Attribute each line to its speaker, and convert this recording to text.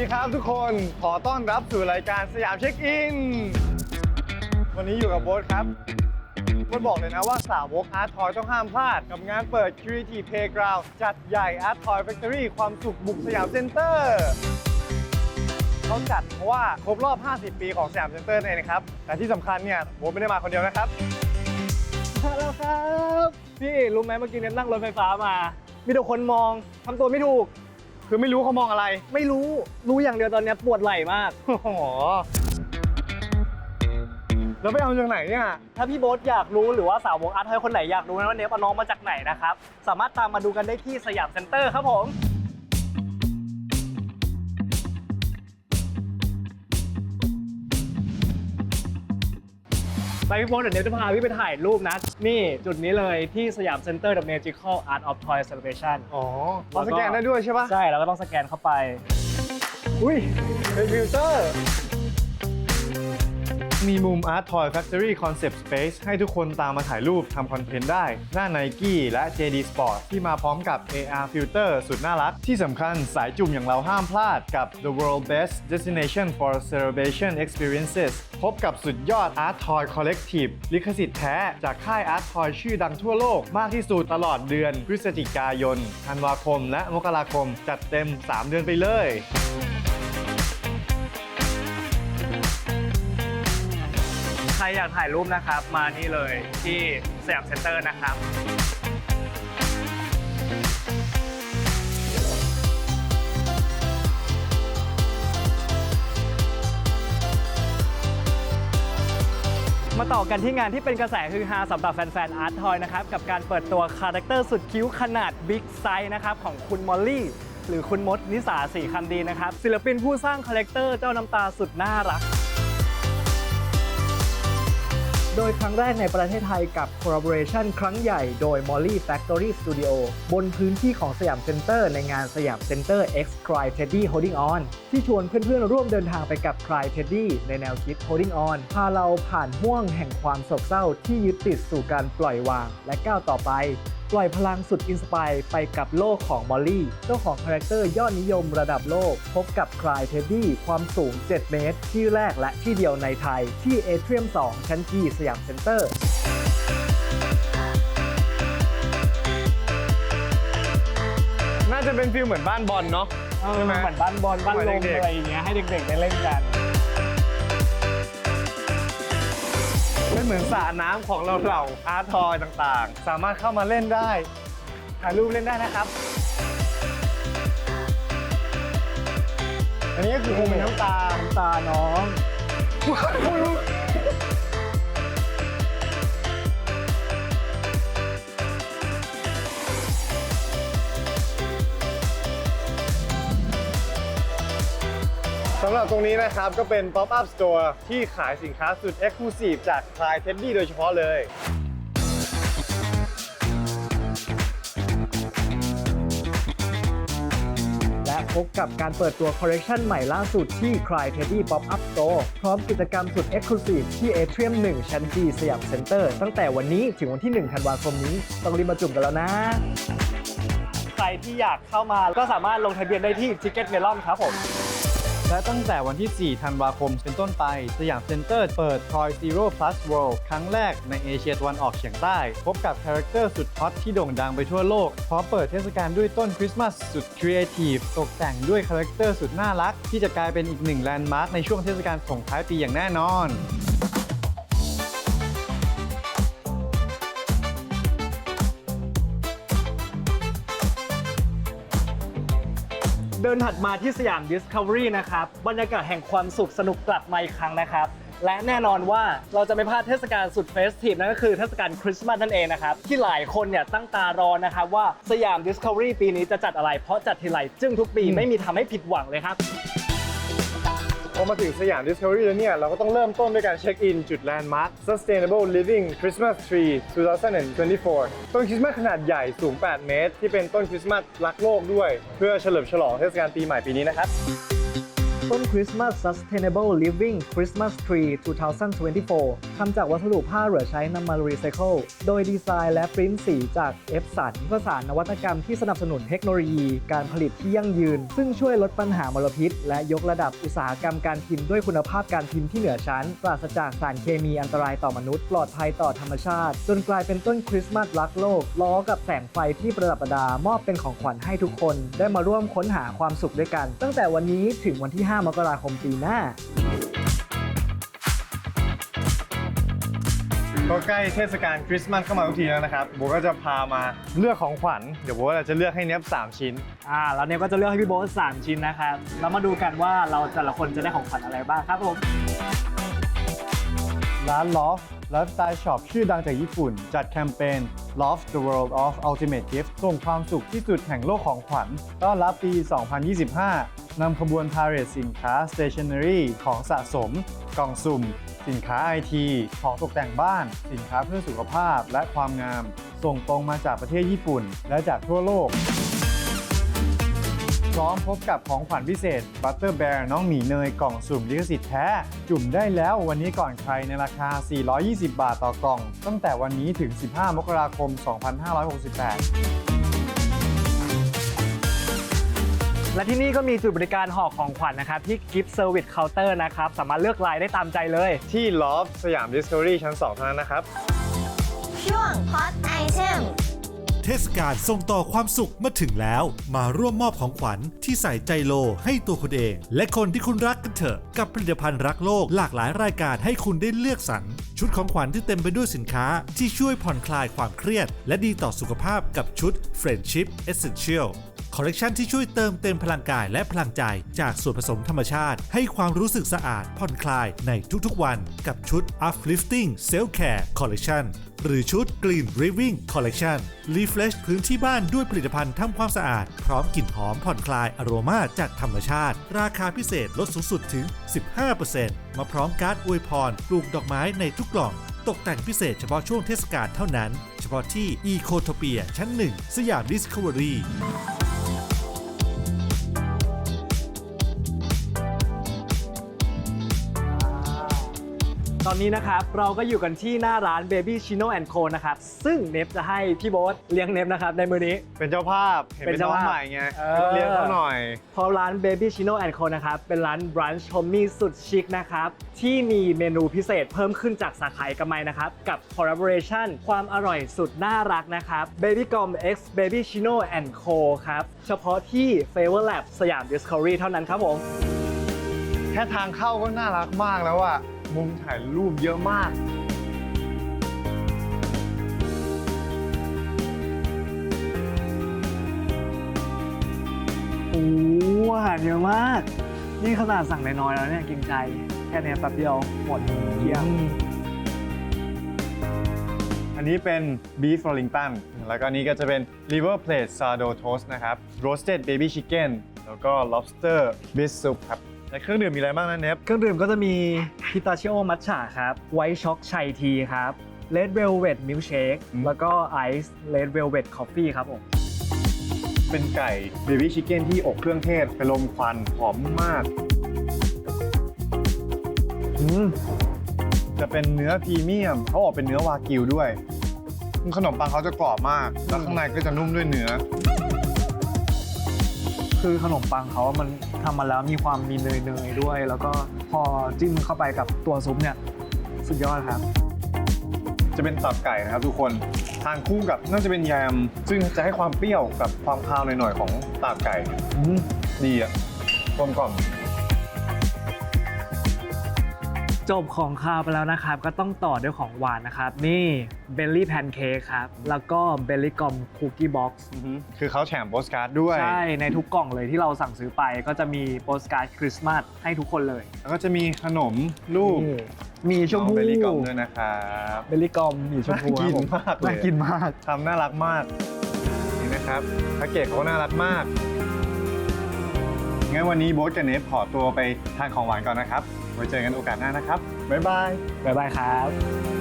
Speaker 1: ดีครับทุกคนขอต้อนรับสู่รายการสยามเช็คอิน วันนี้อยู่กับโบ๊ทครับโบ๊ทบอกเลยนะว่าสาวกอาร์ตทอยต้องห้ามพลาด กับงานเปิด Creative Playground จัดใหญ่ Art Toy Factory ความสุขบุกสยามเซ็นเตอร์เขาจัดเพราะว่าครบรอบ 50 ปีของสยามเซ็นเตอร์นั่นเองนะครับ แต่ที่สำคัญเนี่ยโบ๊ทไม่ได้มาคนเดียวนะครับมาแล้วครับ พี่รู้ไหมเมื่อกี้เนี่ยนั่งรถไฟฟ้ามา มีแต่คนมองทำตัวไม่ถูก คือไม่รู้เขามองอะไร
Speaker 2: ไม่รู้ รู้อย่างเดียวตอนเนี้ยปวดไหล่มาก
Speaker 1: โอ้โหแล้วไปเอามาจากไหนเนี่ย
Speaker 2: ถ้าพี่โบ๊ทอยากรู้หรือว่าสาวกอาร์ตไทยคนไหนอยากรู้นะว่าเนฟเอาน้องมาจากไหนนะครับ สามารถตามมาดูกันได้ที่สยามเซ็นเตอร์ครับผม ไปพี่โบ๊ทเดี๋ยวเนฟจะพาพี่ไปถ่ายรูปนะ นี่จุดนี้เลยที่สยามเซ็นเตอร์ The Magical Art of Toy Celebration
Speaker 1: อ๋อเราสแกนได้ด้วยใช่ปะ
Speaker 2: ใช่แล้วก็ต้องสแกนเข้าไป
Speaker 1: อุ้ยเป็นฟิลเตอร์ มีมุม Art Toy Factory Concept Space ให้ทุกคนตามมาถ่ายรูปทำคอนเทนต์ได้ หน้า Nike และ JD Sport ที่มาพร้อมกับ AR Filter สุดน่ารัก ที่สำคัญสายจุ่มอย่างเราห้ามพลาดกับ The World Best Destination for Celebration Experiences พ บกับสุดยอด Art Toy Collective ลิขสิทธิ์แท้จากค่าย Art Toy ชื่อดังทั่วโลกมากที่สุดตลอดเดือนพฤศจิกายน ธันวาคม และมกราคม จัดเต็ม 3 เดือนไปเลย
Speaker 2: ใครอยากถ่ายรูปนะครับมานี่เลยที่สยามเซ็นเตอร์นะครับ มาต่อกันที่งานที่เป็นกระแสฮือฮาสำหรับแฟนๆอาร์ตทอยนะครับกับการเปิดตัวคาแรคเตอร์สุดคิ้วขนาดบิ๊กไซส์นะครับของคุณมอลลี่หรือคุณมดนิสาสีคำดีนะครับศิลปินผู้สร้างคาแรคเตอร์เจ้าน้ำตาสุดน่ารัก โดยครั้งแรกในประเทศไทยกับ collaboration ครั้งใหญ่โดย Molly Factory Studio บนพื้นที่ของสยามเซ็นเตอร์ในงานสยามเซ็นเตอร์ X Cry Teddy Holding On ที่ชวนเพื่อนๆ ร่วมเดินทางไปกับ Cry Teddy ในแนวคิด Holding On พาเราผ่านห่วงแห่งความโศกเศร้าที่ยึดติดสู่การปล่อยวางและก้าวต่อไป ปล่อยพลังสุดอินสปายไปกับโลกของมอลลี่ เจ้าของคาแรคเตอร์ยอดนิยมระดับโลก พบกับคลายเทดดี้ความสูง 7 เมตร ที่แรกและที่เดียวในไทย ที่เอเทรียม 2 ชั้นจีสยามเซ็นเตอร์
Speaker 1: น่าจะเป็นฟิลเหมือนบ้านบอลเนาะ ใช่ไหม
Speaker 2: เหมือนบ้านบอลบ้านลม
Speaker 1: เหมือนเด็กๆ
Speaker 2: อะไรอย่างเงี้ยให้เด็กๆได้เล่นกัน
Speaker 1: เป็นเหมือนสระน้ำของเราเหล่าอาร์ทอยต่างๆ สามารถเข้ามาเล่นได้ ถ่ายรูปเล่นได้นะครับ อันนี้ก็คือคงเป็นน้ำตา
Speaker 2: น้ำตาน้องำ
Speaker 1: หรับตรงนี้นะครับ ก็เป็น Pop-up Store ที่ขายสินค้าสุด Exclusive จากคลายเท็ดดี้โดยเฉพาะเลย
Speaker 2: และพบกับการเปิดตัวคอลเลกชันใหม่ล่าสุดที่ Cry Teddy Pop Up Store พร้อมกิจกรรมสุด Exclusive ที่ Atrium 1ชั้น G สยามเซ็นเตอร์ ตั้งแต่วันนี้ถึงวันที่ 1 ธันวาคมนี้ ต้องรีบมาจุ่มกันแล้วนะ ใครที่อยากเข้ามาก็สามารถลงทะเบียนได้ที่ Ticket Melon ครับผม
Speaker 1: และตั้งแต่วันที่ 4 ธันวาคมเป็นต้นไป สยามเซ็นเตอร์เปิด Toy Zero Plus World ครั้งแรกในเอเชียตะวันออกเฉียงใต้ พบกับคาแรคเตอร์สุดฮอตที่โด่งดังไปทั่วโลก พร้อมเปิดเทศกาลด้วยต้นคริสต์มาสสุดครีเอทีฟตกแต่งด้วยคาแรคเตอร์สุดน่ารัก ที่จะกลายเป็นอีกหนึ่งแลนด์มาร์คในช่วงเทศกาลส่งท้ายปีอย่างแน่นอน
Speaker 2: นถัดมาที่สยาม Discovery นะครับ บรรยากาศแห่งความสุขสนุกกลับมาอีกครั้งนะครับ และแน่นอนว่าเราจะไม่พลาดเทศกาลสุดเฟสทีฟนั่นก็คือเทศกาลคริสต์มาสนั่นเองนะครับ ที่หลายคนเนี่ยตั้งตารอนะครับว่าสยาม Discovery ปีนี้จะจัดอะไร เพราะจัดทีไรจึงทุกปีไม่มีทำให้ผิดหวังเลยครับ
Speaker 1: พอมาถึงสยาม Discovery แล้วเนี่ย เราก็ต้องเริ่มต้นด้วยการเช็คอินจุดแลนด์มาร์ค Sustainable Living Christmas Tree 2024 ต้นคริสต์มาสขนาดใหญ่สูง 8 เมตร ที่เป็นต้นคริสต์มาสรักโลกด้วย เพื่อเฉลิมฉลองเทศกาลปีใหม่ปีนี้นะครับ
Speaker 2: ต้นคริสต์มาส Sustainable Living Christmas Tree 2024 ทำจากวัสดุผ้าเหลือใช้นำมารีไซเคิล โดยดีไซน์และปริ้นสีจากเอฟสันผสานนวัตกรรมที่สนับสนุนเทคโนโลยี การผลิตที่ยั่งยืน ซึ่งช่วยลดปัญหามลพิษ และยกระดับอุตสาหกรรมการพิมพ์ด้วยคุณภาพการพิมพ์ที่เหนือชั้น ปราศจากสารเคมีอันตรายต่อมนุษย์ ปลอดภัยต่อธรรมชาติ จนกลายเป็นต้นคริสต์มาสรักโลก ล้อกับแสงไฟที่ประดับประดามอบเป็นของขวัญให้ทุกคน ได้มาร่วมค้นหาความสุขด้วยกัน ตั้งแต่วันนี้ถึงวันที่ 5มกราคมปีหน้า
Speaker 1: ก็ใกล้เทศกาลคริสต์มาสเข้ามาทุกทีแล้วนะครับโบก็จะพามาเลือกของขวัญ เดี๋ยวโบก็จะเลือกให้เนี้ยบ3ชิ้น
Speaker 2: อ่าแล้วเนี่ยก็จะเลือกให้พี่โบ๊ทสามชิ้นนะครับ แล้วมาดูกันว่าเราแต่ละคนจะได้ของขวัญอะไรบ้างครับผม
Speaker 1: ร้าน Loft ไลฟ์สไตล์ช็อปชื่อดังจากญี่ปุ่น จัดแคมเปญ Loft the World of Ultimate Gift ส่งความสุขที่สุดแห่งโลกของขวัญต้อนรับปี 2025 นำขบวนพาเหรดสินค้า stationery ของสะสม กล่องสุ่ม สินค้าไอทีของตกแต่งบ้าน สินค้าเพื่อสุขภาพและความงาม ส่งตรงมาจากประเทศญี่ปุ่น และจากทั่วโลก พร้อมพบกับของขวัญพิเศษ Butter Bear น้องหมีเนยกล่องสุ่มลิขสิทธิ์แท้ จุ่มได้แล้ววันนี้ก่อนใครในราคา 420 บาทต่อกล่อง ตั้งแต่วันนี้ถึง 15 มกราคม 2568
Speaker 2: และที่นี่ก็มีจุดบริการห่อของขวัญนะครับ ที่ Gift Service Counter นะครับ สามารถเลือกลายได้ตามใจเลย
Speaker 1: ที่ Loft สยาม Discovery ชั้น 2 เท่านั้นนะครับ
Speaker 3: ช่วง Hot Item
Speaker 4: เทศกาลส่งต่อความสุขมาถึงแล้ว มาร่วมมอบของขวัญที่ใส่ใจโลให้ตัวคุณเอง และคนที่คุณรักกันเถอะ กับผลิตภัณฑ์รักโลกหลากหลายรายการให้คุณได้เลือกสรรชุดของขวัญที่เต็มไปด้วยสินค้า ที่ช่วยผ่อนคลายความเครียด และดีต่อสุขภาพกับชุด Friendship Essential คอลเลกชันที่ช่วยเติมเต็มพลังกายและพลังใจ จากส่วนผสมธรรมชาติ ให้ความรู้สึกสะอาดผ่อนคลายในทุกๆวันกับชุด Uplifting Self Care Collection หรือชุด Green Living Collection Refresh พื้นที่บ้านด้วยผลิตภัณฑ์ทำความสะอาด พร้อมกลิ่นหอมผ่อนคลายอโรมาจากธรรมชาติ ราคาพิเศษลดสูงสุดถึง 15%มาพร้อมการ์ดอวยพรปลูกดอกไม้ในทุกกล่อง ตกแต่งพิเศษเฉพาะช่วงเทศกาลเท่านั้น เฉพาะที่ Ecotopia ชั้น1สยาม Discovery
Speaker 2: ตอนนี้นะครับเราก็อยู่กันที่หน้าร้าน Baby Chino Co นะครับซึ่งเนฟจะให้พี่โบ๊ทเลี้ยงเนฟนะครับในมือนี้
Speaker 1: เป็นเจ้าภาพเห็น
Speaker 2: เป็
Speaker 1: เป็นน
Speaker 2: เจ้า
Speaker 1: น้อง
Speaker 2: ภาพ
Speaker 1: ใหม่ไง
Speaker 2: เออ
Speaker 1: เรียกเขาหน่อย
Speaker 2: เพราะร้าน Baby Chino Co นะครับเป็นร้านบรันช์ทอมมี่สุดชิคนะครับที่มีเมนูพิเศษเพิ่มขึ้นจากสาขาเอกมัยนะครับกับ collaboration ความอร่อยสุดน่ารักนะครับ Baby Gom X Baby Chino Co ครับเฉพาะที่ Favor Lab สยาม Discovery เท่านั้นครับผม
Speaker 1: แค่ทางเข้าก็น่ารักมากแล้วอะ มุมถ่ายรูปเยอะมาก
Speaker 2: โอ้อาหารเยอะมาก นี่ขนาดสั่งน้อยๆแล้วเนี่ยกินใจ แค่เนี้ยแป๊บเดียวหมดเกลี้ยง
Speaker 1: อันนี้เป็น beef wellington แล้วก็นี้ก็จะเป็น liver plate sourdough toast นะครับ roasted baby chicken แล้วก็ lobster beef soup ครับ และเครื่องดื่มมีอะไรบ้างนะเนฟ
Speaker 2: เครื่องดื่มก็จะมีพิตาชิโอมัทฉะครับไวท์ช็อกชัยทีครับเลดเวลเว t มิลเชค
Speaker 1: อืม
Speaker 2: แล้วก็ไอซ์เลดเวลเว t คอฟฟี่ครับผม
Speaker 1: เป็นไก่ baby chicken ที่อบเครื่องเทศไปลมควันหอมมาก
Speaker 2: อืม
Speaker 1: จะเป็นเนื้อพรีเมียมเขาออกเป็นเนื้อวากิวด้วย ขนมปังเขาจะกรอบมาก แล้วข้างในก็จะนุ่มด้วยเนื้อ
Speaker 2: คือขนมปังเขามันทำมาแล้วมีความมีเนยๆด้วย แล้วก็พอจิ้มเข้าไปกับตัวซุปเนี่ยสุดยอดครับ
Speaker 1: จะเป็นตับไก่นะครับทุกคนทานคู่กับน่าจะเป็นแยม ซึ่งจะให้ความเปรี้ยวกับความคาวหน่อยๆของตับไก่
Speaker 2: อืม
Speaker 1: ดีอะกลมกล่อม
Speaker 2: จบของคาวไปแล้วนะครับ ก็ต้องต่อด้วยของหวานนะครับ นี่เบลลี่แพนเค้กครับ แล้วก็เบลลี่กอมคุกกี้บ็อกซ์
Speaker 1: คือเขาแถมโปสการ์ดด้วย
Speaker 2: ใช่ ในทุกกล่องเลยที่เราสั่งซื้อไปก็จะมีโปสการ์ดคริสต์มาสให้ทุกคนเลย
Speaker 1: แล้วก็จะมีขนมลูก
Speaker 2: นี่มีชมพู
Speaker 1: เบลลี่กอมด้วยนะครับ
Speaker 2: เบลลี่กอมมีชมพู
Speaker 1: น่ากิน
Speaker 2: ครับผ
Speaker 1: มากเลย
Speaker 2: น่ากินมาก
Speaker 1: ทำน่ารักมาก นี่นะครับแพ็กเกจเขาก็น่ารักมากงั้นวันนี้โบ๊ทกับเนฟขอตัวไปทานของหวานก่อนนะครับ ไว้เจอกันโอกาสหน้านะครับบ๊ายบาย
Speaker 2: บ๊ายบายครับ